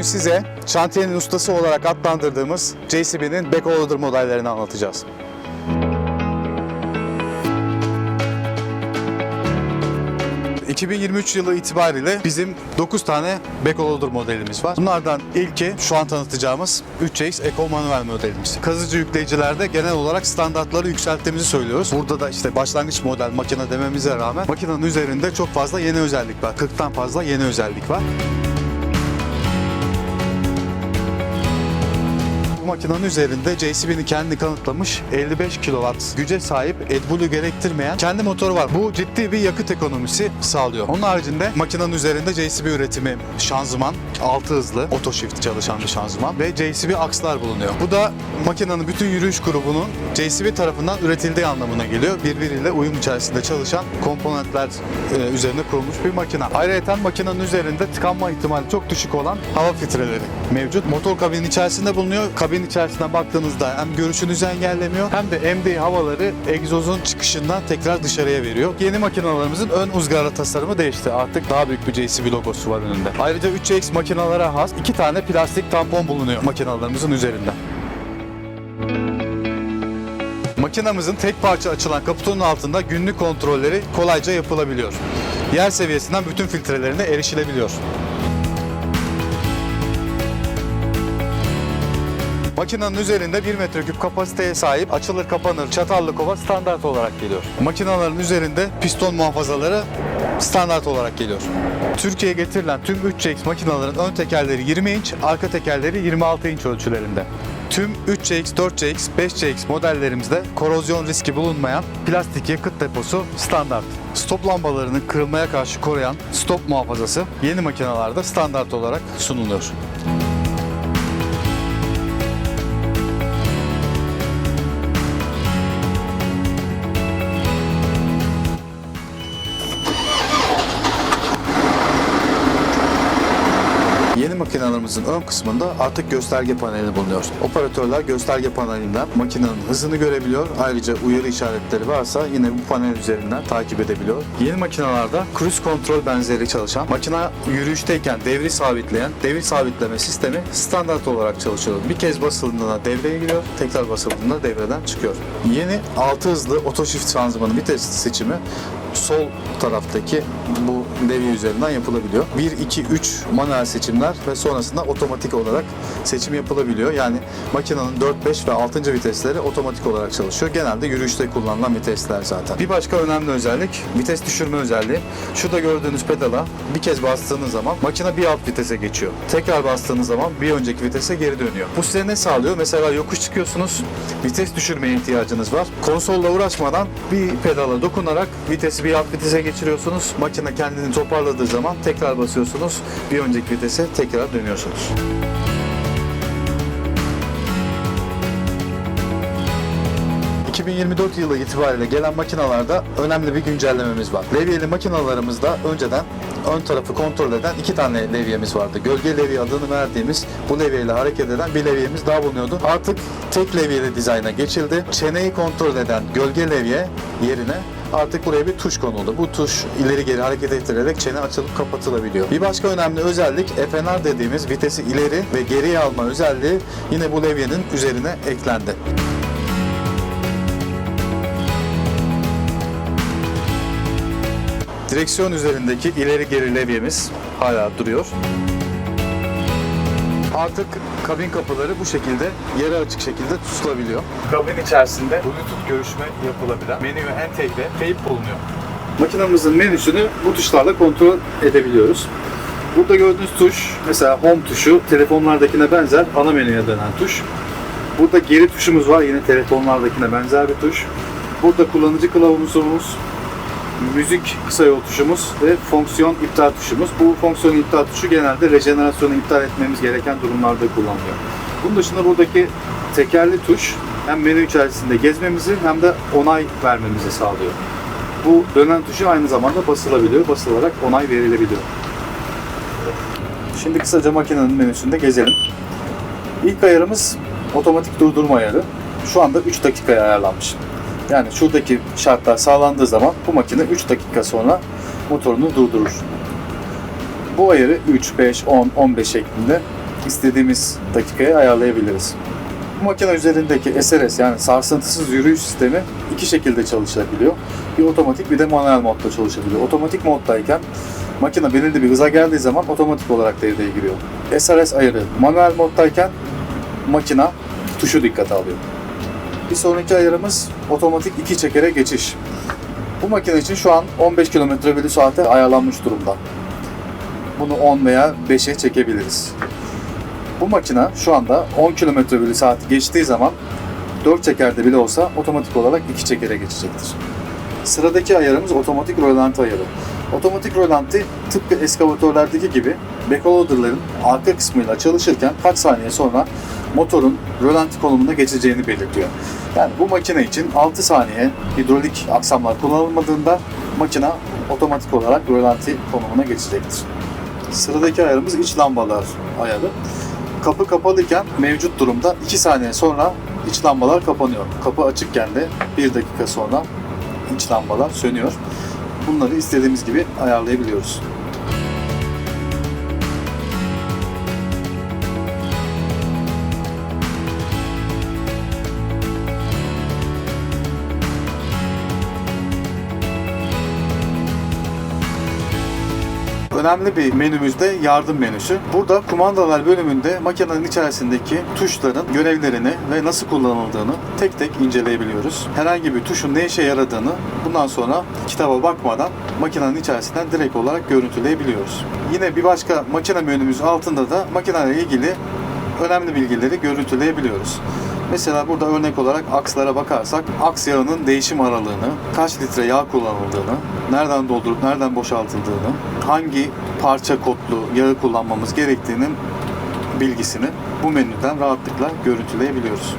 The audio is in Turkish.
Bugün size şantiyenin ustası olarak adlandırdığımız JCB'nin backloader modellerini anlatacağız. ...2023 yılı itibariyle bizim 9 tane backloader modelimiz var. Bunlardan ilki şu an tanıtacağımız 3X Eco manuel modelimiz. Kazıcı yükleyicilerde genel olarak standartları yükselttiğimizi söylüyoruz. Burada da işte başlangıç model makine dememize rağmen makinenin üzerinde çok fazla yeni özellik var. 40'tan fazla yeni özellik var. Makinenin üzerinde JCB'nin kendi kanıtlamış 55 kW güce sahip AdBlue gerektirmeyen kendi motoru var. Bu ciddi bir yakıt ekonomisi sağlıyor. Onun haricinde makinenin üzerinde JCB üretimi şanzıman, 6 hızlı, auto shift çalışan bir şanzıman ve JCB akslar bulunuyor. Bu da makinenin bütün yürüyüş grubunun JCB tarafından üretildiği anlamına geliyor. Birbiriyle uyum içerisinde çalışan komponentler e, üzerine kurulmuş bir makine. Ayrıca makinenin üzerinde tıkanma ihtimali çok düşük olan hava filtreleri mevcut. Motor kabinin içerisinde bulunuyor. Kabin içerisinden baktığınızda hem görüşünüzü engellemiyor hem de emdiği havaları egzozun çıkışından tekrar dışarıya veriyor. Yeni makinalarımızın ön ızgara tasarımı değişti. Artık daha büyük bir JCB logosu var önünde. Ayrıca 3X makinalara has iki tane plastik tampon bulunuyor makinalarımızın üzerinde. Makinamızın tek parça açılan kaputunun altında günlük kontrolleri kolayca yapılabiliyor. Yer seviyesinden bütün filtrelerine erişilebiliyor. Makinenin üzerinde 1 metreküp kapasiteye sahip açılır kapanır çatallı kova standart olarak geliyor. Makinelerin üzerinde piston muhafazaları standart olarak geliyor. Türkiye'ye getirilen tüm 3CX makinelerin ön tekerleri 20 inç, arka tekerleri 26 inç ölçülerinde. Tüm 3CX, 4CX, 5CX modellerimizde korozyon riski bulunmayan plastik yakıt deposu standart. Stop lambalarının kırılmaya karşı koruyan stop muhafazası yeni makinalarda standart olarak sunuluyor. Yeni makinalarımızın ön kısmında artık gösterge paneli bulunuyor. Operatörler gösterge panelinden makinenin hızını görebiliyor. Ayrıca uyarı işaretleri varsa yine bu panel üzerinden takip edebiliyor. Yeni makinalarda cruise kontrol benzeri çalışan, makina yürüyüşteyken devri sabitleyen devir sabitleme sistemi standart olarak çalışıyor. Bir kez basıldığında devreye giriyor, tekrar basıldığında devreden çıkıyor. Yeni 6 hızlı auto shift şanzımanı vites seçimi sol taraftaki bu levye üzerinden yapılabiliyor. 1, 2, 3 manuel seçimler ve sonrasında otomatik olarak seçim yapılabiliyor. Yani makinenin 4, 5 ve 6. vitesleri otomatik olarak çalışıyor. Genelde yürüyüşte kullanılan vitesler zaten. Bir başka önemli özellik vites düşürme özelliği. Şurada gördüğünüz pedala bir kez bastığınız zaman makine bir alt vitese geçiyor. Tekrar bastığınız zaman bir önceki vitese geri dönüyor. Bu size ne sağlıyor? Mesela yokuş çıkıyorsunuz, vites düşürmeye ihtiyacınız var. Konsolla uğraşmadan bir pedala dokunarak vitesi bir alt vitese geçiriyorsunuz. Makine kendini toparladığı zaman tekrar basıyorsunuz. Bir önceki vitese tekrar dönüyorsunuz. ...2024 yılı itibariyle gelen makinalarda önemli bir güncellememiz var. Levyeli makinalarımızda önceden ön tarafı kontrol eden iki tane levyemiz vardı. Gölge levye adını verdiğimiz bu levyeyle hareket eden bir levyemiz daha bulunuyordu. Artık tek levyeli dizayna geçildi. Çeneyi kontrol eden gölge levye yerine artık buraya bir tuş konuldu. Bu tuş ileri geri hareket ettirerek çene açılıp kapatılabiliyor. Bir başka önemli özellik FNR dediğimiz vitesi ileri ve geriye alma özelliği yine bu levyenin üzerine eklendi. Direksiyon üzerindeki ileri geri levyemiz hala duruyor. Artık kabin kapıları bu şekilde yere açık şekilde tutulabiliyor. Kabin içerisinde Bluetooth görüşme yapılabilen menü ve entegre teyp bulunuyor. Makinamızın menüsünü bu tuşlarla kontrol edebiliyoruz. Burada gördüğünüz tuş mesela home tuşu telefonlardakine benzer ana menüye dönen tuş. Burada geri tuşumuz var yine telefonlardakine benzer bir tuş. Burada kullanıcı kılavuzumuz, müzik kısa yol tuşumuz ve fonksiyon iptal tuşumuz. Bu fonksiyon iptal tuşu genelde rejenerasyonu iptal etmemiz gereken durumlarda kullanılıyor. Bunun dışında buradaki tekerli tuş hem menü içerisinde gezmemizi hem de onay vermemizi sağlıyor. Bu dönen tuşu aynı zamanda basılabiliyor. Basılarak onay verilebiliyor. Şimdi kısaca makinenin menüsünde gezelim. İlk ayarımız otomatik durdurma ayarı. Şu anda 3 dakikaya ayarlanmış. Yani şuradaki şartlar sağlandığı zaman bu makine 3 dakika sonra motorunu durdurur. Bu ayarı 3, 5, 10, 15 şeklinde istediğimiz dakikaya ayarlayabiliriz. Bu makine üzerindeki SRS yani sarsıntısız yürüyüş sistemi iki şekilde çalışabiliyor. Bir otomatik bir de manuel modda çalışabiliyor. Otomatik moddayken makine belirli bir hıza geldiği zaman otomatik olarak devreye giriyor. SRS ayarı manuel moddayken makina tuşu dikkate alıyor. Bir sonraki ayarımız otomatik iki çekere geçiş. Bu makine için şu an 15 km bölü saate ayarlanmış durumda. Bunu 10 veya 5'e çekebiliriz. Bu makine şu anda 10 km bölü saat geçtiği zaman 4 çekerde bile olsa otomatik olarak 2 çekere geçecektir. Sıradaki ayarımız otomatik rölanti ayarı. Otomatik rölanti tıpkı eskavatörlerdeki gibi backloader'ların arka kısmıyla çalışırken kaç saniye sonra motorun rölanti konumuna geçeceğini belirtiyor. Yani bu makine için 6 saniye hidrolik aksamlar kullanılmadığında makine otomatik olarak rölanti konumuna geçecektir. Sıradaki ayarımız iç lambalar ayarı. Kapı kapalıyken mevcut durumda 2 saniye sonra iç lambalar kapanıyor. Kapı açıkken de 1 dakika sonra iç lambalar sönüyor. Bunları istediğimiz gibi ayarlayabiliyoruz. Önemli bir menümüz de yardım menüsü. Burada kumandalar bölümünde makinenin içerisindeki tuşların görevlerini ve nasıl kullanıldığını tek tek inceleyebiliyoruz. Herhangi bir tuşun ne işe yaradığını bundan sonra kitaba bakmadan makinenin içerisinden direkt olarak görüntüleyebiliyoruz. Yine bir başka makine menümüz altında da makineyle ilgili önemli bilgileri görüntüleyebiliyoruz. Mesela burada örnek olarak akslara bakarsak aks yağının değişim aralığını, kaç litre yağ kullanıldığını, nereden doldurup nereden boşaltıldığını, hangi parça kodlu yağı kullanmamız gerektiğinin bilgisini bu menüden rahatlıkla görüntüleyebiliyoruz.